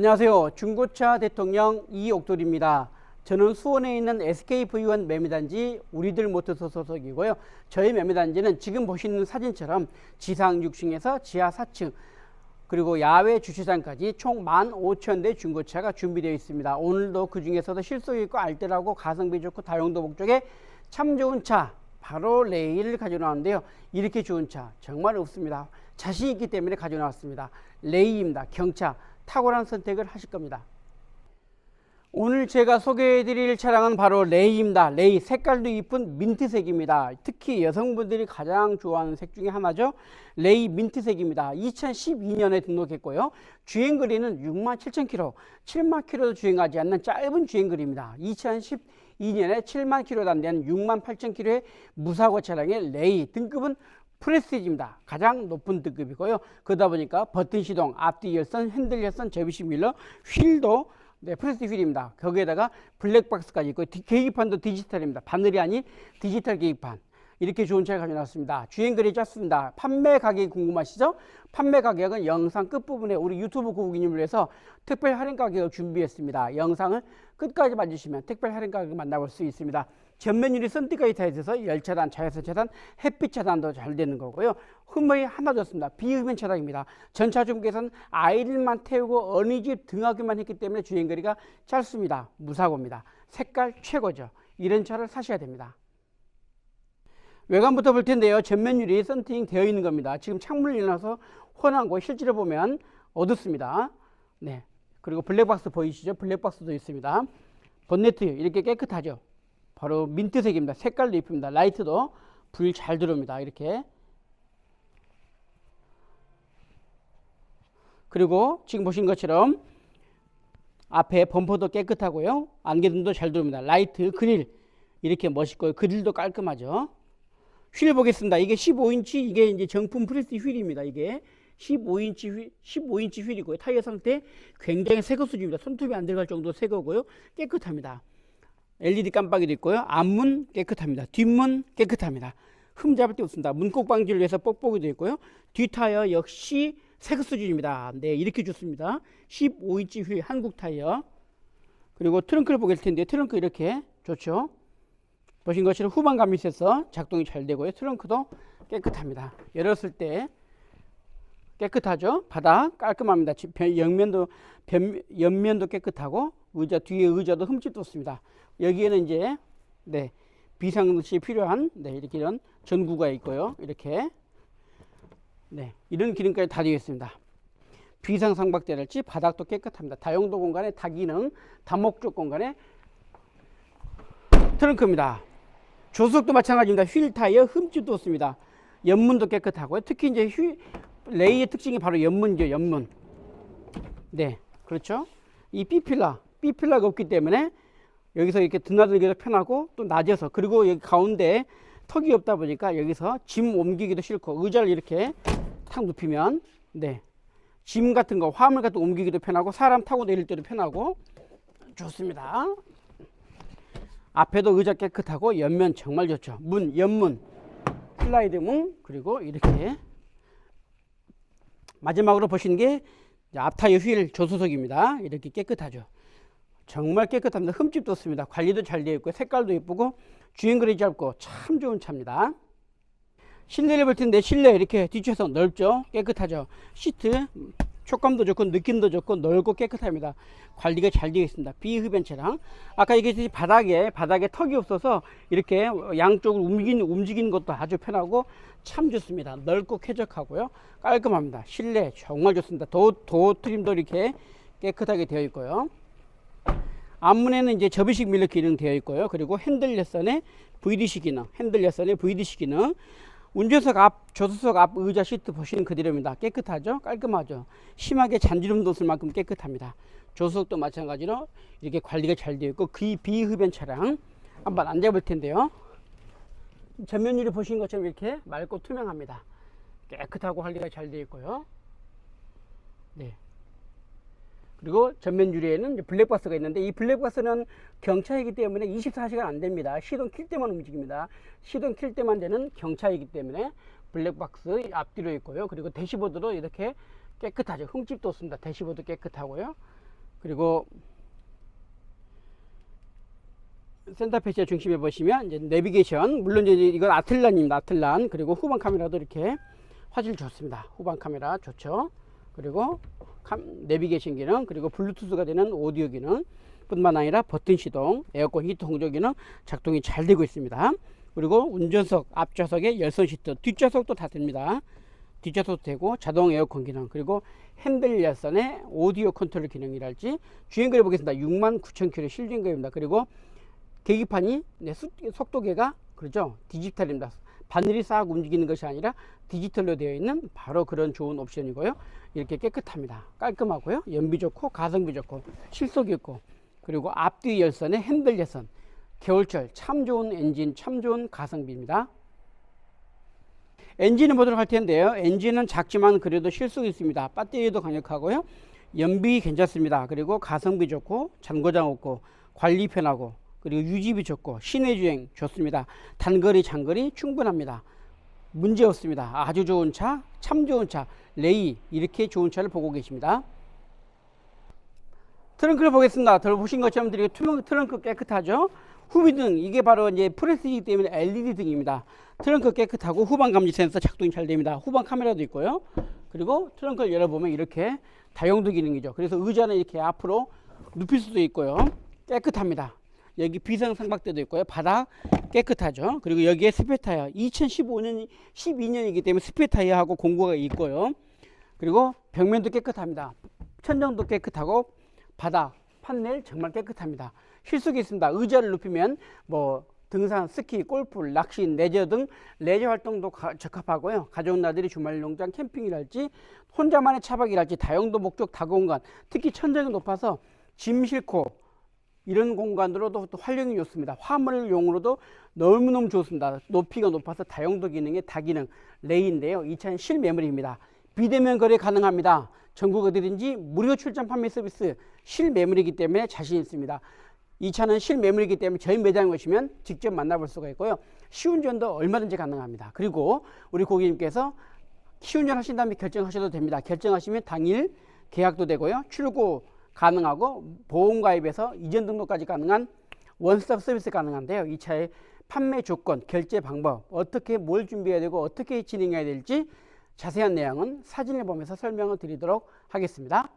안녕하세요. 중고차 대통령 이옥돌입니다. 저는 수원에 있는 SKV1 매매단지 우리들 모터스 소속이고요. 저희 매매단지는 지금 보시는 사진처럼 지상 6층에서 지하 4층 그리고 야외 주차장까지 총 15,000대 중고차가 준비되어 있습니다. 오늘도 그 중에서도 실속 있고 알뜰하고 가성비 좋고 다용도 목적에 참 좋은 차 바로 레이를 가져 나왔는데요. 이렇게 좋은 차 정말 없습니다. 자신 있기 때문에 가져 나왔습니다. 레이입니다. 경차 탁월한 선택을 하실 겁니다. 오늘 제가 소개해 드릴 차량은 바로 레이입니다. 레이 색깔도 이쁜 민트색입니다. 특히 여성분들이 가장 좋아하는 색 중에 하나죠. 레이 민트색입니다. 2012년에 등록했고요. 주행 거리는 6만 7천 킬로, 7만 킬로도 주행하지 않는 짧은 주행 거리입니다. 2012년에 7만 킬로 단대한 6만 8천 킬로의 무사고 차량의 레이 등급은 프레스티지입니다. 가장 높은 등급이고요. 그러다 보니까 버튼 시동, 앞뒤 열선, 핸들 열선, 접이식 밀러, 휠도 네, 프레스티 휠입니다. 거기에다가 블랙박스까지 있고 디- 계기판도 디지털입니다. 바늘이 아닌 디지털 계기판. 이렇게 좋은 차를 가져놨습니다. 주행거리 짧습니다. 판매 가격이 궁금하시죠? 판매 가격은 영상 끝부분에 우리 유튜브 고객님을 위해서 특별 할인 가격을 준비했습니다. 영상을 끝까지 봐주시면 특별 할인 가격을 만나볼 수 있습니다. 전면유리 있어서 열차단, 자외선 차단, 햇빛 차단도 잘 되는 거고요. 흠이 하나 줬습니다. 비흡연 차량입니다. 전차 중국에서는 아이들만 태우고 어린이집 등하기만 했기 때문에 주행거리가 짧습니다. 무사고입니다. 색깔 최고죠. 이런 차를 사셔야 됩니다. 외관부터 볼 텐데요. 전면유리 썬팅 되어 있는 겁니다. 지금 창문을 열어서 거 실제로 보면 어둡습니다. 네. 그리고 블랙박스 보이시죠? 블랙박스도 있습니다. 본네트 이렇게 깨끗하죠? 바로 민트색입니다. 색깔도 이쁩니다. 라이트도 불 잘 들어옵니다. 이렇게. 그리고 지금 보신 것처럼 앞에 범퍼도 깨끗하고요. 안개등도 잘 들어옵니다. 라이트, 그릴 이렇게 멋있고요. 그릴도 깔끔하죠. 휠 보겠습니다. 이게 15인치 이게 이제 정품 프레스 휠입니다. 이게 15인치 휠, 15인치 휠이고요. 타이어 상태 굉장히 새 거 수준입니다. 손톱이 안 들어갈 정도 새 거고요. 깨끗합니다. LED 깜빡이도 있고요. 앞문 깨끗합니다. 뒷문 깨끗합니다. 흠 잡을 데 없습니다. 문콕 방지를 위해서 뽁뽁이도 있고요. 뒷 타이어 역시 새거 수준입니다. 네, 이렇게 좋습니다. 15인치 휠 한국 타이어. 그리고 트렁크를 보게 될 텐데 트렁크 이렇게 좋죠. 보신 것처럼 후방 감이 있어서 작동이 잘 되고요. 트렁크도 깨끗합니다. 열었을 때 깨끗하죠. 바닥 깔끔합니다. 옆면도 변- 옆면도 깨끗하고 의자 뒤에 의자도 흠집도 없습니다. 여기에는 이제 네 비상시 필요한 네 이렇게 이런 전구가 있고요. 이렇게 네 이런 기능까지 다 되어 있습니다. 비상 상박대랄지 바닥도 깨끗합니다. 다용도 공간에 다기능 다목적 공간에 트렁크입니다. 조수석도 마찬가지입니다. 휠 타이어 흠집도 없습니다. 옆문도 깨끗하고요. 특히 이제 휠 레이의 특징이 바로 옆문이죠. 옆문. 네, 그렇죠. 이 B필라, B필라가 없기 때문에 여기서 이렇게 드나들기도 편하고 또 낮아서 그리고 여기 가운데 턱이 없다 보니까 여기서 짐 옮기기도 싫고 의자를 이렇게 탁 눕히면 네, 짐 같은 거 화물 같은 거 옮기기도 편하고 사람 타고 내릴 때도 편하고 좋습니다. 앞에도 의자 깨끗하고 옆면 정말 좋죠. 문, 옆문, 슬라이드 문 그리고 이렇게 마지막으로 보시는 게 앞타이어 휠 조수석입니다. 이렇게 깨끗하죠. 정말 깨끗합니다. 흠집도 없습니다. 관리도 잘 되어 있고 색깔도 예쁘고 주행 거리 짧고 참 좋은 차입니다. 실내를 볼 텐데 실내 이렇게 뒷좌석 넓죠. 깨끗하죠. 시트 촉감도 좋고 느낌도 좋고 넓고 깨끗합니다. 관리가 잘 되어 있습니다. 비흡연 차량. 아까 얘기했듯이 바닥에 바닥에 턱이 없어서 이렇게 양쪽을 움직이는 움직이는 것도 아주 편하고 참 좋습니다. 넓고 쾌적하고요. 깔끔합니다. 실내 정말 좋습니다. 도, 도 트림도 이렇게 깨끗하게 되어 있고요. 앞문에는 이제 접이식 밀러 기능 되어 있고요. 그리고 핸들 열선에 VDC 기능, 핸들 열선에 VDC 기능. 운전석 앞, 조수석 앞 의자 시트 보시는 그대로입니다. 깨끗하죠? 깔끔하죠? 심하게 잔주름도 없을 만큼 깨끗합니다. 조수석도 마찬가지로 이렇게 관리가 잘 되어 있고 그 비흡연 차량 한번 앉아볼 텐데요. 전면유리 보시는 것처럼 이렇게 맑고 투명합니다. 깨끗하고 관리가 잘 되어 있고요. 네. 그리고 전면 유리에는 블랙박스가 있는데 이 블랙박스는 경차이기 때문에 24시간 안 됩니다. 시동 킬 때만 움직입니다. 시동 킬 때만 되는 경차이기 때문에 블랙박스 앞뒤로 있고요. 그리고 대시보드도 이렇게 깨끗하죠. 흠집도 없습니다. 대시보드 깨끗하고요. 그리고 센터 패치의 중심에 보시면 이제 내비게이션 물론 이제 이건 아틀란입니다. 아틀란 그리고 후방 카메라도 이렇게 화질 좋습니다. 후방 카메라 좋죠. 그리고 캄- 내비게이션 기능 그리고 블루투스가 되는 오디오 기능 뿐만 아니라 버튼 시동, 에어컨 히트 홍조 기능 작동이 잘 되고 있습니다. 그리고 운전석 앞좌석에 열선 시트, 뒷좌석도 다 됩니다. 뒷좌석도 되고 자동 에어컨 기능 그리고 핸들 열선의 오디오 컨트롤 기능이랄지 주행거리 보겠습니다. 69,000km 실주행거리입니다. 그리고 계기판이 네, 수- 속도계가 그렇죠 디지털입니다. 바늘이 싹 움직이는 것이 아니라 디지털로 되어 있는 바로 그런 좋은 옵션이고요. 이렇게 깨끗합니다. 깔끔하고요. 연비 좋고 가성비 좋고 실속이 있고 그리고 앞뒤 열선의 핸들 열선 겨울철 참 좋은 엔진 참 좋은 가성비입니다. 엔진을 보도록 할 텐데요. 엔진은 작지만 그래도 실속이 있습니다. 배터리도 강력하고요. 연비 괜찮습니다. 그리고 가성비 좋고 잔고장 없고 관리 편하고 그리고 유지비 좋고 시내 주행 좋습니다. 단거리 장거리 충분합니다. 문제 없습니다. 아주 좋은 차, 참 좋은 차, 레이 이렇게 좋은 차를 보고 계십니다. 트렁크를 보겠습니다. 덜 보신 것처럼 드리고 투명 트렁크 깨끗하죠. 후미등 이게 바로 이제 프레스이기 때문에 LED 등입니다. 트렁크 깨끗하고 후방 감지 센서 작동이 잘 됩니다. 후방 카메라도 있고요. 그리고 트렁크를 열어보면 이렇게 다용도 기능이죠. 그래서 의자는 이렇게 앞으로 눕힐 수도 있고요. 깨끗합니다. 여기 비상 상박대도 있고요. 바닥 깨끗하죠. 그리고 여기에 스페 타이어 2015년 12년이기 때문에 스페 타이어하고 공구가 있고요. 그리고 벽면도 깨끗합니다. 천정도 깨끗하고 바닥 판넬 정말 깨끗합니다. 실속이 있습니다. 의자를 눕히면 뭐 등산, 스키, 골프, 낚시, 레저 등 레저 활동도 가- 적합하고요. 가족 나들이 주말 농장 캠핑이랄지 혼자만의 차박이랄지 다용도 목적 다공간 특히 천정이 높아서 짐 싣고 이런 공간으로도 또 활용이 좋습니다. 화물용으로도 너무너무 좋습니다. 높이가 높아서 다용도 기능의 다기능 레이인데요. 이 차는 실매물입니다. 비대면 거래 가능합니다. 전국 어디든지 무료 출장 판매 서비스 실매물이기 때문에 자신 있습니다. 이 차는 실매물이기 때문에 저희 매장에 오시면 직접 만나볼 수가 있고요. 시운전도 얼마든지 가능합니다. 그리고 우리 고객님께서 시운전 하신 다음에 결정하셔도 됩니다. 결정하시면 당일 계약도 되고요. 출고 가능하고 보험 가입에서 이전 등록까지 가능한 원스톱 서비스 가능한데요. 이 차의 판매 조건, 결제 방법, 어떻게 뭘 준비해야 되고 어떻게 진행해야 될지 자세한 내용은 사진을 보면서 설명을 드리도록 하겠습니다.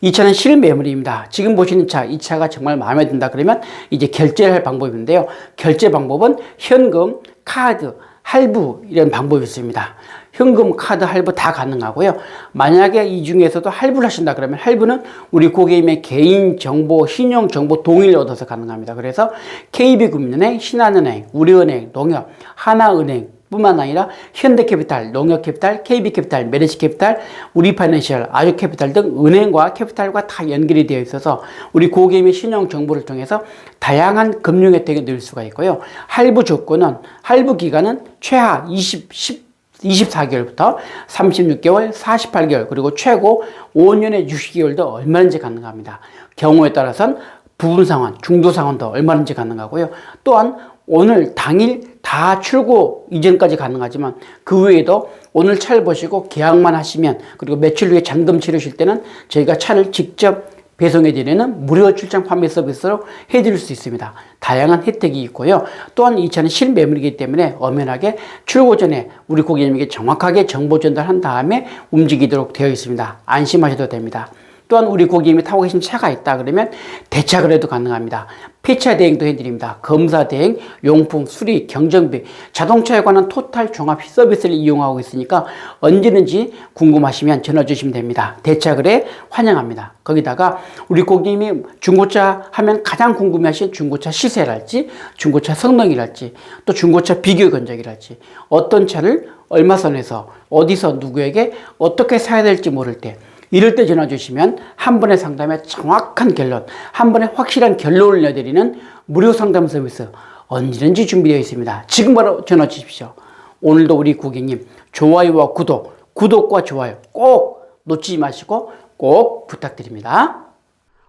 이 차는 실매물입니다. 지금 보시는 차, 이 차가 정말 마음에 든다 그러면 이제 결제를 할 방법인데요. 결제 방법은 현금, 카드, 할부 이런 방법이 있습니다. 현금, 카드, 할부 다 가능하고요. 만약에 이 중에서도 할부를 하신다 그러면 할부는 우리 고객님의 개인 정보, 신용 정보 동의를 얻어서 가능합니다. 그래서 KB금융은행, 신한은행, 우리은행, 농협, 하나은행 뿐만 아니라 현대캐피탈, 농협캐피탈, KB캐피탈, 메르시캐피탈, 우리파이낸셜, 아주캐피탈 등 은행과 캐피탈과 다 연결이 되어 있어서 우리 고객님의 신용 정보를 통해서 다양한 금융 혜택을 누릴 수가 있고요. 할부 조건은 할부 기간은 최하 20, 10 24개월부터 36개월, 48개월, 그리고 최고 5년의 60개월도 얼마든지 가능합니다. 경우에 따라서는 부분 상환, 중도 상환도 얼마든지 가능하고요. 또한 오늘 당일 다 출고 이전까지 가능하지만 그 외에도 오늘 차를 보시고 계약만 하시면 그리고 며칠 후에 잔금 치르실 때는 저희가 차를 직접 배송해 드리는 무료 출장 판매 서비스로 해 드릴 수 있습니다. 다양한 혜택이 있고요. 또한 이 차는 실매물이기 때문에 엄연하게 출고 전에 우리 고객님에게 정확하게 정보 전달한 다음에 움직이도록 되어 있습니다. 안심하셔도 됩니다. 또한 우리 고객 님이 타고 계신 차가 있다 그러면 대차를 해도 가능합니다. 폐차 대행도 해드립니다. 검사 대행, 용품, 수리, 경정비, 자동차에 관한 토탈 종합 서비스를 이용하고 있으니까 언제든지 궁금하시면 전화 주시면 됩니다. 대차 거래 환영합니다. 거기다가 우리 고객님이 중고차 하면 가장 궁금해하신 중고차 시세랄지, 중고차 성능이랄지, 또 중고차 비교 견적이랄지, 어떤 차를 얼마 선에서 어디서 누구에게 어떻게 사야 될지 모를 때 이럴 때 전화 주시면 한 번의 상담에 정확한 결론, 한 번에 확실한 결론을 내드리는 무료 상담 서비스 언제든지 준비되어 있습니다. 지금 바로 전화 주십시오. 오늘도 우리 고객님 좋아요와 구독, 구독과 좋아요 꼭 놓치지 마시고 꼭 부탁드립니다.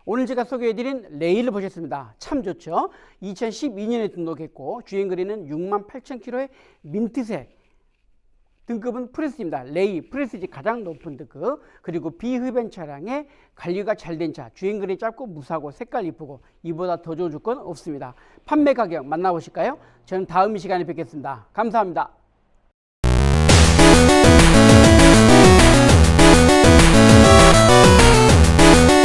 오늘 제가 소개해드린 레일을 보셨습니다. 참 좋죠? 2012년에 등록했고 주행거리는 6만 8천 킬로의 민트색 등급은 프레스입니다. 레이, 프레스지 가장 높은 등급. 그리고 비흡연 차량에 관리가 잘 된 차, 주행거리 짧고 무사고 색깔 이쁘고 이보다 더 좋은 조건 없습니다. 판매 가격 만나보실까요? 저는 다음 시간에 뵙겠습니다. 감사합니다.